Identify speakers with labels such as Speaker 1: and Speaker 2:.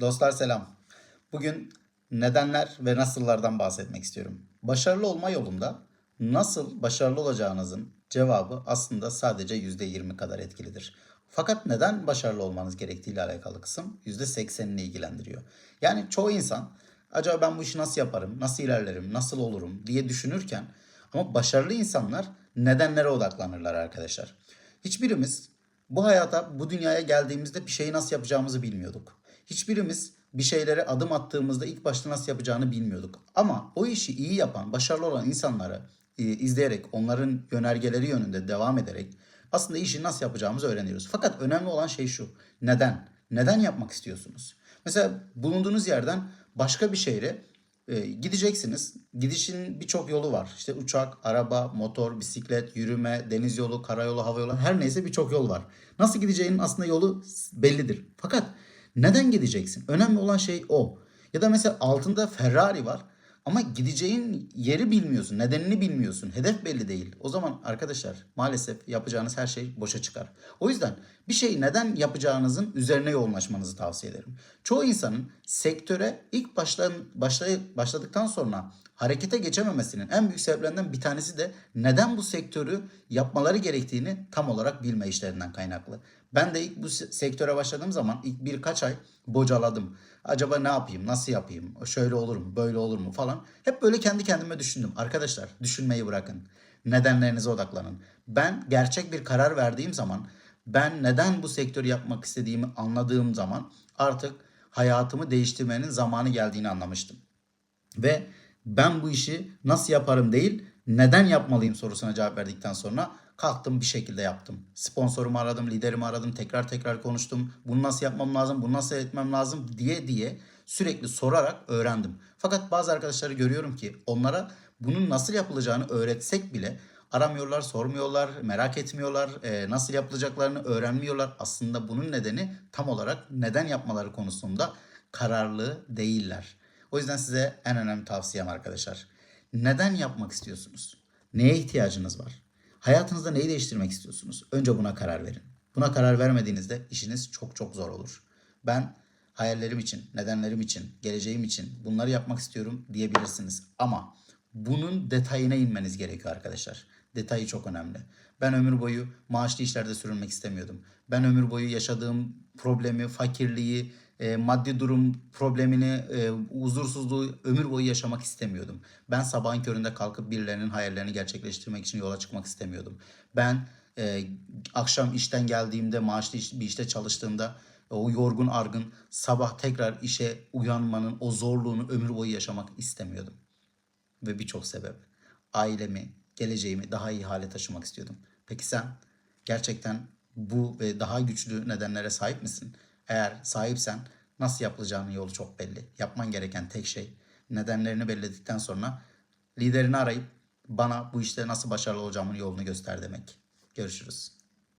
Speaker 1: Dostlar selam. Bugün nedenler ve nasıllardan bahsetmek istiyorum. Başarılı olma yolunda nasıl başarılı olacağınızın cevabı aslında sadece %20 kadar etkilidir. Fakat neden başarılı olmanız gerektiğiyle alakalı kısım %80'ini ilgilendiriyor. Yani çoğu insan acaba ben bu işi nasıl yaparım, nasıl ilerlerim, nasıl olurum diye düşünürken ama başarılı insanlar nedenlere odaklanırlar arkadaşlar. Hiçbirimiz bu hayata, bu dünyaya geldiğimizde bir şeyi nasıl yapacağımızı bilmiyorduk. Hiçbirimiz bir şeylere adım attığımızda ilk başta nasıl yapacağını bilmiyorduk. Ama o işi iyi yapan, başarılı olan insanları e, izleyerek, onların yönergeleri yönünde devam ederek aslında işi nasıl yapacağımızı öğreniyoruz. Fakat önemli olan şey şu. Neden? Neden yapmak istiyorsunuz? Mesela bulunduğunuz yerden başka bir şehre e, gideceksiniz. Gidişin birçok yolu var. İşte uçak, araba, motor, bisiklet, yürüme, deniz yolu, karayolu, hava yolu her neyse birçok yol var. Nasıl gideceğinin aslında yolu bellidir. Fakat neden gideceksin? Önemli olan şey o. Ya da mesela altında Ferrari var ama gideceğin yeri bilmiyorsun, nedenini bilmiyorsun, hedef belli değil. O zaman arkadaşlar maalesef yapacağınız her şey boşa çıkar. O yüzden bir şeyi neden yapacağınızın üzerine yoğunlaşmanızı tavsiye ederim. Çoğu insanın sektöre ilk başlan, başlay, başladıktan sonra harekete geçememesinin en büyük sebeplerinden bir tanesi de neden bu sektörü yapmaları gerektiğini tam olarak bilme işlerinden kaynaklı. Ben de ilk bu se- sektöre başladığım zaman ilk birkaç ay bocaladım. Acaba ne yapayım, nasıl yapayım, şöyle olur mu, böyle olur mu falan. Hep böyle kendi kendime düşündüm. Arkadaşlar düşünmeyi bırakın. Nedenlerinize odaklanın. Ben gerçek bir karar verdiğim zaman, ben neden bu sektörü yapmak istediğimi anladığım zaman artık hayatımı değiştirmenin zamanı geldiğini anlamıştım. Ve ben bu işi nasıl yaparım değil, neden yapmalıyım sorusuna cevap verdikten sonra kalktım bir şekilde yaptım. Sponsorumu aradım, liderimi aradım, tekrar tekrar konuştum. Bunu nasıl yapmam lazım, bunu nasıl etmem lazım diye diye sürekli sorarak öğrendim. Fakat bazı arkadaşları görüyorum ki onlara bunun nasıl yapılacağını öğretsek bile aramıyorlar, sormuyorlar, merak etmiyorlar, e, nasıl yapılacaklarını öğrenmiyorlar. Aslında bunun nedeni tam olarak neden yapmaları konusunda kararlı değiller. O yüzden size en önemli tavsiyem arkadaşlar. Neden yapmak istiyorsunuz? Neye ihtiyacınız var? Hayatınızda neyi değiştirmek istiyorsunuz? Önce buna karar verin. Buna karar vermediğinizde işiniz çok çok zor olur. Ben hayallerim için, nedenlerim için, geleceğim için bunları yapmak istiyorum diyebilirsiniz. Ama bunun detayına inmeniz gerekiyor arkadaşlar. Detayı çok önemli. Ben ömür boyu maaşlı işlerde sürünmek istemiyordum. Ben ömür boyu yaşadığım problemi, fakirliği, e, maddi durum problemini, e, huzursuzluğu ömür boyu yaşamak istemiyordum. Ben sabahın köründe kalkıp birilerinin hayallerini gerçekleştirmek için yola çıkmak istemiyordum. Ben e, akşam işten geldiğimde, maaşlı iş- bir işte çalıştığımda o yorgun argın sabah tekrar işe uyanmanın o zorluğunu ömür boyu yaşamak istemiyordum ve birçok sebep. Ailemi, geleceğimi daha iyi hale taşımak istiyordum. Peki sen gerçekten bu ve daha güçlü nedenlere sahip misin? Eğer sahipsen nasıl yapılacağının yolu çok belli. Yapman gereken tek şey nedenlerini belirledikten sonra liderini arayıp bana bu işte nasıl başarılı olacağımın yolunu göster demek. Görüşürüz.